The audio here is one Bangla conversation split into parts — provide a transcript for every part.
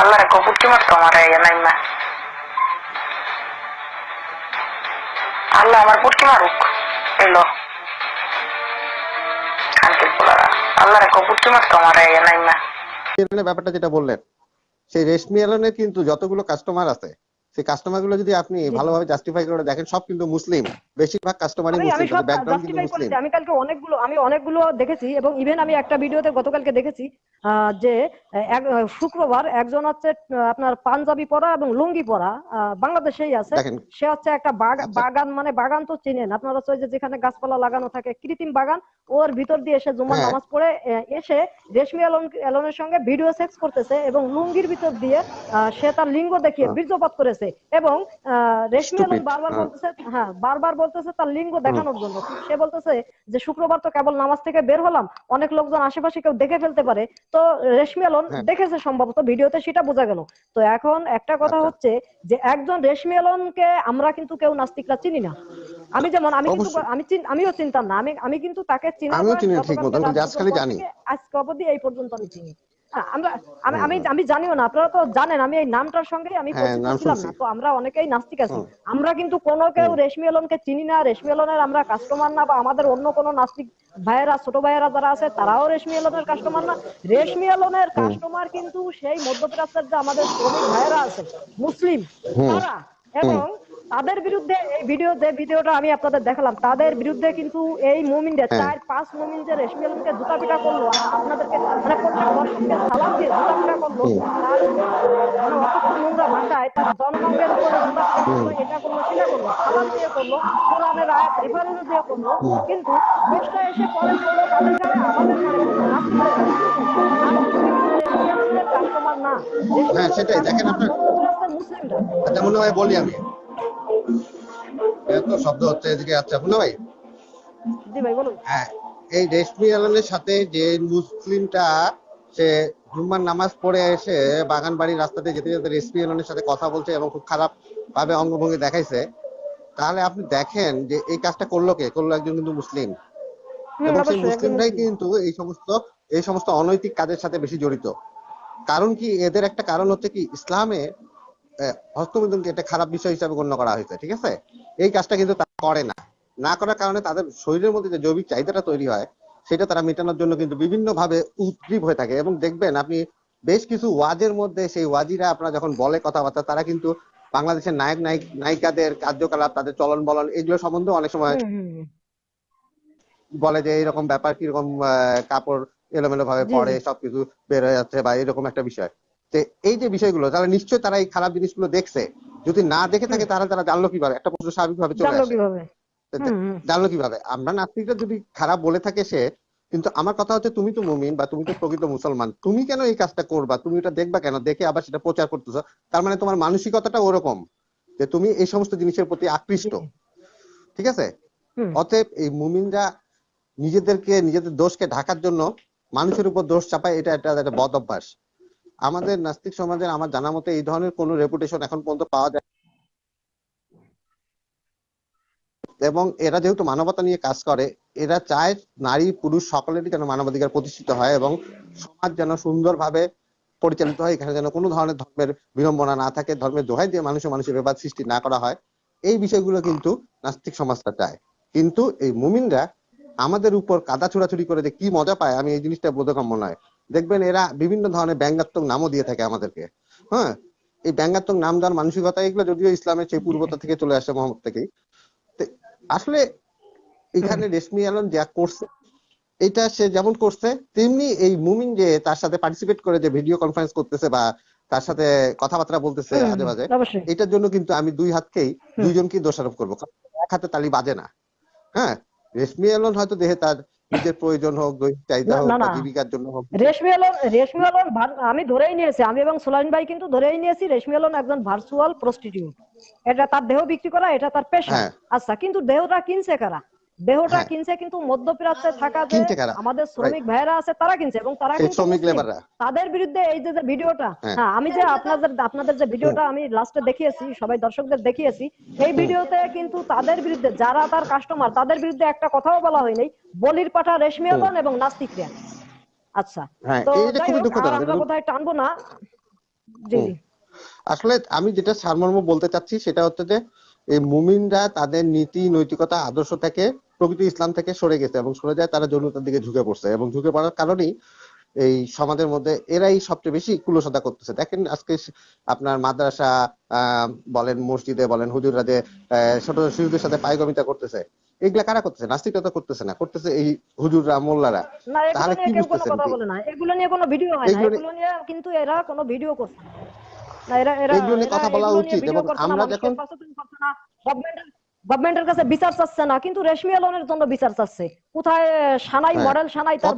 আল্লাহরে আমার আল্লাহ আমার পুটকি মারুক, এলো। শান্তির পোলারা, আল্লাহরে ব্যাপারটা যেটা বললেন, সেই রেশমি এলেনের কিন্তু যতগুলো কাস্টমার আছে সেই কাস্টমারগুলো যদি আপনি ভালোভাবে জাস্টিফাই করে দেখেন সব কিন্তু মুসলিম। বেশিরভাগ কাস্টমারই মুসলিম ব্যাকগ্রাউন্ড কিন্তু মুসলিম। আমি কালকে অনেকগুলো আমি অনেকগুলো দেখেছি এবং ইভেন আমি একটা ভিডিওতে গতকালকে দেখেছি যে এক- শুক্রবার একজন হচ্ছে আপনার পাঞ্জাবি পরা এবং লুঙ্গি পরা বাংলাদেশেই আছে। সে হচ্ছে একটা আচ্ছা। বাগান মানে বাগান তো চিনেন। আপনারা হচ্ছে যে যেখানে গাছপালা লাগানো থাকে কৃত্রিম বাগান ওর ভিতর দিয়ে এসে জুমার হ্যাঁ। নামাজ পড়ে এসে রেশমি এলনের সঙ্গে ভিডিও সেক্স করতেছে এবং লুঙ্গির ভিতর দিয়ে আহ, সে তার লিঙ্গ দেখিয়ে হ্যাঁ। বীর্যপাত করেছে। এবং রেশমি এলন বারবার হ্যাঁ। বলতেছে হ্যাঁ বারবার বলতেছে তার লিঙ্গ দেখানোর জন্য। সে বলতেছে যে শুক্রবার তো কেবল নামাজ থেকে বের হলাম অনেক লোকজন আশেপাশে কেউ দেখে ফেলতে পারে। তো রেশমি আলন হ্যাঁ। দেখেছে সম্ভবত ভিডিওতে সেটা বোঝা গেল। তো এখন একটা কথা আচ্ছা। হচ্ছে যে একজন রেশমি আলনকে আমরা কিন্তু কেউ নাস্তিকরা চিনি না। আমি যেমন আমি কিন্তু আমি আমিও চিনতাম না। আমি আমি কিন্তু তাকে চিনি। আজকে অবধি এই পর্যন্ত আমি চিনি। আমরা আমি আমি আমি জানিও না আপনারা তো জানেন আমি এই নামটার সঙ্গে আমি হ্যাঁ, পরিচিত ছিলাম না তো আমরা অনেকেই নাস্তিক আছি। আমরা কিন্তু কোনো কেউ রেশমি আলমকে চিনি না রেশমি আলমের আমরা কাস্টমার না বা আমাদের অন্য কোনো নাস্তিক ভাইয়েরা ছোট ভাইয়েরা যারা আছে তারাও রেশমি আলমের কাস্টমার না। রেশমি আলমের কাস্টমার কিন্তু সেই মধ্যপ্রাচ্যের যে আমাদের শ্রমিক ভাইয়েরা আছে মুসলিম তারা এবং তাদের বিরুদ্ধে এই ভিডিও যে ভিডিওটা আমি আপনাদের দেখালাম তাদের বিরুদ্ধে কিন্তু এই মুমিনদের হ্যাঁ। চার পাঁচ মুমিন যে রেশমি আলমকে জুতা পিটা করল আপনাদেরকে মানে প্রত্যেক দর্শককে সালাম দিয়ে জুতা পিটা করল। তার মানে নোংরা ভাষায় তার জনগণের উপরে জুতা পিটা করল এটা করল সেটা করল সালাম দিয়ে করল কোরআনের আয়াত রেফারেন্স দিয়ে করল কিন্তু দোষটা এসে পরে করল তাদের আমাদের করল কাস্টমার না হ্যাঁ, সেটাই। দেখেন আপনার- আচ্ছা মুন্না ভাই বলি আমি এত শব্দ হচ্ছে এদিকে। আচ্ছা ভাই? হ্যাঁ এই রেশমি আলমের সাথে যে মুসলিমটা সে জুম্মার নামাজ পড়ে এসে বাগান বাড়ির রাস্তাতে যেতে যেতে রেশমি আলমের সাথে কথা বলছে এবং খুব খারাপ ভাবে অঙ্গভঙ্গি দেখাইছে। তাহলে আপনি দেখেন যে এই কাজটা করল কে? করল একজন কিন্তু মুসলিম। এবং সেই মুসলিমরাই কিন্তু এই সমস্ত এই সমস্ত অনৈতিক কাজের সাথে বেশি জড়িত। কারণ কি এদের একটা কারণ হচ্ছে কি ইসলামে হস্তমিথুনকে একটা খারাপ বিষয় হিসাবে গণ্য করা হয়েছে ঠিক আছে? এই কাজটা কিন্তু তারা করে না। না করার কারণে তাদের শরীরের মধ্যে যে জৈবিক চাহিদাটা তৈরি হয় সেটা তারা মেটানোর জন্য কিন্তু বিভিন্ন ভাবে উদ্গ্রীব হয়ে থাকে। এবং দেখবেন আপনি বেশ কিছু ওয়াজের মধ্যে সেই ওয়াজিরা আপনারা যখন বলে কথাবার্তা তারা কিন্তু বাংলাদেশের নায়ক নায়িক নায়িকাদের কার্যকলাপ তাদের চলন বলন এগুলো সম্বন্ধে অনেক সময়। বলে যে এরকম ব্যাপার কীরকম আহ, কাপড় এলোমেলো ভাবে পরে সবকিছু বের হয়ে যাচ্ছে বা এরকম একটা বিষয়। এই যে বিষয়গুলো তাহলে নিশ্চয়ই তারা এই খারাপ জিনিসগুলো দেখছে। যদি না দেখে থাকে তাহলে তারা জানলো কীভাবে? একটা প্রশ্ন স্বাভাবিক ভাবে চলে আসে। জানলো কীভাবে? আমরা নাস্তিকরা যদি খারাপ বলে থাকে সে কিন্তু আমার কথা হচ্ছে তুমি তো মুমিন বা তুমি তো প্রকৃত মুসলমান তুমি কেন এই কাজটা করবা? তুমি এটা দেখবা কেন? দেখে আবার সেটা প্রচার করতেছো। তার মানে তোমার মানসিকতাটা ওরকম যে তুমি এই সমস্ত জিনিসের প্রতি আকৃষ্ট। ঠিক আছে? অতএব এই মুমিনরা নিজেদেরকে নিজেদের দোষকে ঢাকার জন্য মানুষের উপর দোষ চাপায় এটা একটা একটা বদ অভ্যাস। আমাদের নাস্তিক সমাজের আমার জানা মতে এই ধরনের কোনো রেপুটেশন এখন পর্যন্ত পাওয়া যায় এবং এরা যেহেতু মানবতা নিয়ে কাজ করে, এরা চায় নারী, পুরুষ সকলেরই যেন মানবাধিকার প্রতিষ্ঠিত হয় এবং সমাজ যেন সুন্দরভাবে পরিচালিত হয়, এখানে যেন কোনো ধরনের ধর্মের বিড়ম্বনা না থাকে, ধর্মের দোহাই দিয়ে মানুষের মানুষের বিবাদ সৃষ্টি না করা হয়। এই বিষয়গুলো কিন্তু নাস্তিক সমাজটা চায়। কিন্তু এই মুমিনরা আমাদের উপর কাদা ছোড়াছুড়ি করে যে কি মজা পায়, আমি এই জিনিসটা বোধগম্য নয়। দেখবেন এরা বিভিন্ন ধরনের ব্যঙ্গাত্মক নামও দিয়ে থাকে আমাদেরকে। হ্যাঁ? এই ব্যঙ্গাত্মক নাম দেওয়ার মানসিকতা এগুলো যদিও ইসলামের সেই পূর্বতা থেকে চলে আসে মোহাম্মদ থেকেই। আসলে এখানে রেশমি আলম যা করছে এটা সে যেমন করছে তেমনি এই মুমিন যে তার সাথে পার্টিসিপেট করে যে ভিডিও কনফারেন্স করতেছে বা তার সাথে কথাবার্তা বলতেছে আজে বাজে এটার জন্য কিন্তু আমি দুই হাতকেই দুইজনকেই দোষারোপ করব। এক হাতে তালি বাজে না। হ্যাঁ? রেশমি আলম হয়তো দেহে তার নিজের প্রয়োজন হোক চাহিদা হোক জীবিকার জন্য হোক। রেশমি আলম রেশমি আলম আমি ধরেই নিয়েছি আমি এবং সোলাইন ভাই কিন্তু ধরেই নিয়েছি রেশমি আলম একজন ভার্চুয়াল প্রস্টিটিউট এটা তার দেহ বিক্রি করা এটা তার পেশা হ্যাঁ। আচ্ছা কিন্তু দেহটা কিনছে কারা? দেহটা হ্যাঁ। কিনছে কিন্তু মধ্যপ্রাচ্যে থাকা যে আমাদের শ্রমিক ভাইয়েরা আছে তারা কিনছে এবং তারা কিন্তু শ্রমিক লেবাররা তাদের বিরুদ্ধে এই যে ভিডিওটা হ্যাঁ। হ্যাঁ আমি যে আপনাদের আপনাদের যে ভিডিওটা আমি লাস্টে দেখিয়েছি সবাই দর্শকদের দেখিয়েছি এই ভিডিওতে কিন্তু তাদের বিরুদ্ধে যারা তার কাস্টমার তাদের বিরুদ্ধে একটা কথাও বলা হয়নি বলির পাঠা রেশমি আলম এবং নাস্তিকরা আচ্ছা হ্যাঁ তো আমরা কোথায় টানবো না? জি জি। আসলে আমি যেটা সারমর্ম বলতে চাচ্ছি সেটা হচ্ছে যে এই মুমিনরা তাদের নীতি নৈতিকতা আদর্শ থেকে প্রকৃত ইসলাম থেকে সরে গেছে এবং সরে যায় তারা যৌনতার দিকে ঝুঁকে পড়ছে। এবং ঝুঁকে পড়ার কারণেই এই সমাজের মধ্যে এরাই সবচেয়ে বেশি কুলসতা করতেছে। দেখেন আজকে আপনার মাদ্রাসা বলেন মসজিদে বলেন হুজুররা যে ছোট শিশুদের সাথে পায়গমিতা করতেছে এগুলা কারা করতেছে? নাস্তিকতা করতেছে না করতেছে এই হুজুররা মোল্লারা। তাহলে কি বুঝতেছেন কথা বলে না। এগুলো নিয়ে কোনো ভিডিও হয় না। এগুলো নিয়ে- কিন্তু এরা কোনো ভিডিও করছে না। এরা এরা এগুলো নিয়ে কথা বলা উচিত এবং আমরা মানুষকে যখন সচেতন করছে না। গভর্নমেন্টের গভর্নমেন্টের কাছে বিচার চাচ্ছে না কিন্তু রেশমি আলনের জন্য বিচার চাচ্ছে কোথায় সানাই হ্যাঁ। মডেল সানাই তার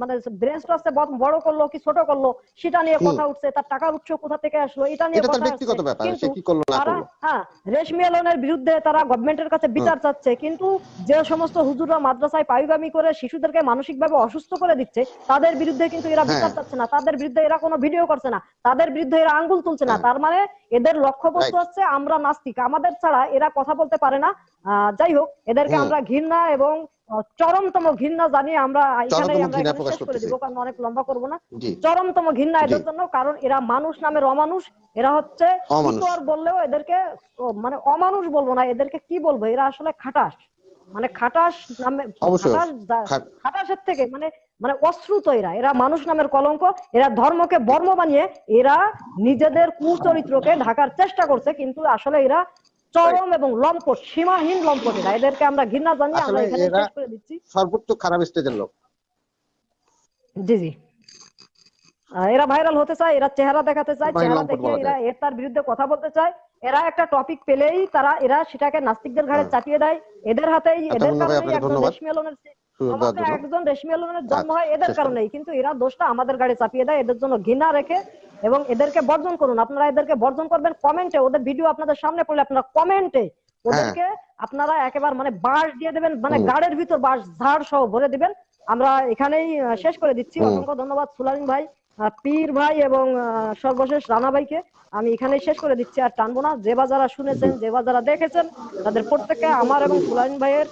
মানে ব্রেস্ট আছে বড়- করল কি ছোট করল সেটা নিয়ে কথা উঠছে তার টাকার উৎস কোথা থেকে আসলো এটা নিয়ে এটা কথা ব্যক্তিগত ব্যাপার সে কি করল না করল হ্যাঁ রেশমি আলনের বিরুদ্ধে তারা গভর্নমেন্টের কাছে বিচার চাচ্ছে কিন্তু যে সমস্ত হুজুররা মাদ্রাসায় পায়ুগামি করে শিশুদেরকে মানসিকভাবে অসুস্থ করে দিচ্ছে তাদের বিরুদ্ধে কিন্তু এরা বিচার হ্যাঁ। চাচ্ছে না তাদের বিরুদ্ধে এরা কোনো ভিডিও করছে না তাদের বিরুদ্ধে এরা আঙ্গুল তুলছে না হ্যাঁ। তার মানে এদের লক্ষ্যবস্তু হচ্ছে আমরা নাস্তিক আমাদের ছাড়া এরা কথা বলতে পারে না। যাই হোক এদেরকে আমরা ঘৃণা এবং চরমতম ঘৃণা জানিয়ে আমরা এখানে আমরা ঘৃণা এখানে প্রকাশ শেষ করে দিব কারণ অনেক লম্বা করব না। চরমতম ঘৃণা এদের জন্য কারণ এরা মানুষ নামের অমানুষ। এরা হচ্ছে। ইতর বললেও এদেরকে মানে অমানুষ বলব না এদেরকে কি বলব? এরা আসলে খাটাস। মানে খাটাস নামে খাটাসের থেকে মানে মানে অশ্রুত এরা। এরা মানুষ নামের কলঙ্ক। এরা ধর্মকে বর্ম বানিয়ে এরা নিজেদের কুচরিত্রকে ঢাকার চেষ্টা করছে কিন্তু আসলে এরা চরম এবং লম্পট সীমাহীন লম্পট এরা এদেরকে আমরা ঘৃণা জানি আমরা এখানে শেষ করে দিচ্ছি। সর্বোচ্চ খারাপ স্টেজের লোক। জি জি। এরা ভাইরাল হতে চায় এরা চেহারা দেখাতে চায় চেহারা দেখিয়ে দেখে এরা এর তার বিরুদ্ধে কথা বলতে চায়। এরা একটা টপিক পেলেই তারা এরা সেটাকে নাস্তিকদের ঘাড়ে চাপিয়ে দেয়। এদের হাতেই আচ্ছা, এদের কারণেই একজন রেশমি আলমের। একজন রেশমি আলমের জন্ম হয় আচ্ছা, এদের কারণেই। কিন্তু এরা দোষটা আমাদের গাড়ি চাপিয়ে দেয় এদের জন্য ঘৃণা রেখে এবং এদেরকে বর্জন করুন। আপনারা এদেরকে বর্জন করবেন কমেন্টে ওদের ভিডিও আপনাদের সামনে পড়লে আপনারা কমেন্টে ওদেরকে আপনারা একেবারে মানে বাঁশ দিয়ে দেবেন মানে। গাড়ের ভিতর বাঁশ ঝাড় সহ ভরে দিবেন। আমরা এখানেই শেষ করে দিচ্ছি। অসংখ্য ধন্যবাদ সুলাইন ভাই। পীর ভাই এবং সর্বশেষ রানা ভাইকে আমি এখানেই শেষ করে দিচ্ছি। আর টানবো না। যে বা যারা শুনেছেন, যে বা যারা দেখেছেন, তাদের প্রত্যেককে আমার এবং ফুলাইন ভাইয়ের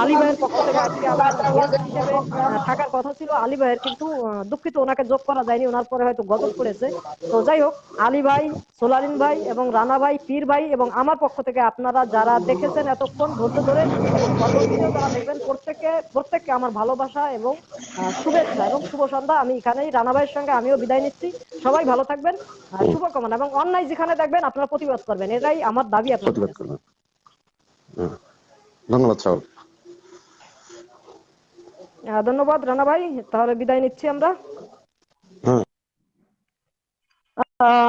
আলী ভাইয়ের পক্ষ থেকে আজকে আমার হিসেবে থাকার কথা ছিল। আলী ভাইয়ের কিন্তু দুঃখিত ওনাকে যোগ করা যায়নি। ওনার পরে হয়তো গজব করেছে তো যাই হোক আলী ভাই সোলারিন ভাই এবং রানা ভাই পীর ভাই এবং আমার পক্ষ থেকে আপনারা যারা দেখেছেন এতক্ষণ ধৈর্য ধরে যারা দেখবেন প্রত্যেককে প্রত্যেককে আমার ভালোবাসা এবং শুভেচ্ছা এবং শুভ সন্ধ্যা। আমি এখানেই রানা ভাইয়ের সঙ্গে আমিও বিদায় নিচ্ছি। সবাই ভালো থাকবেন শুভকামনা এবং অন্যায় যেখানে দেখবেন আপনারা প্রতিবাদ করবেন। এটাই আমার দাবি কাছে। করবেন। ধন্যবাদ আহ, ধন্যবাদ রানা ভাই তাহলে বিদায় নিচ্ছি আমরা। আহ,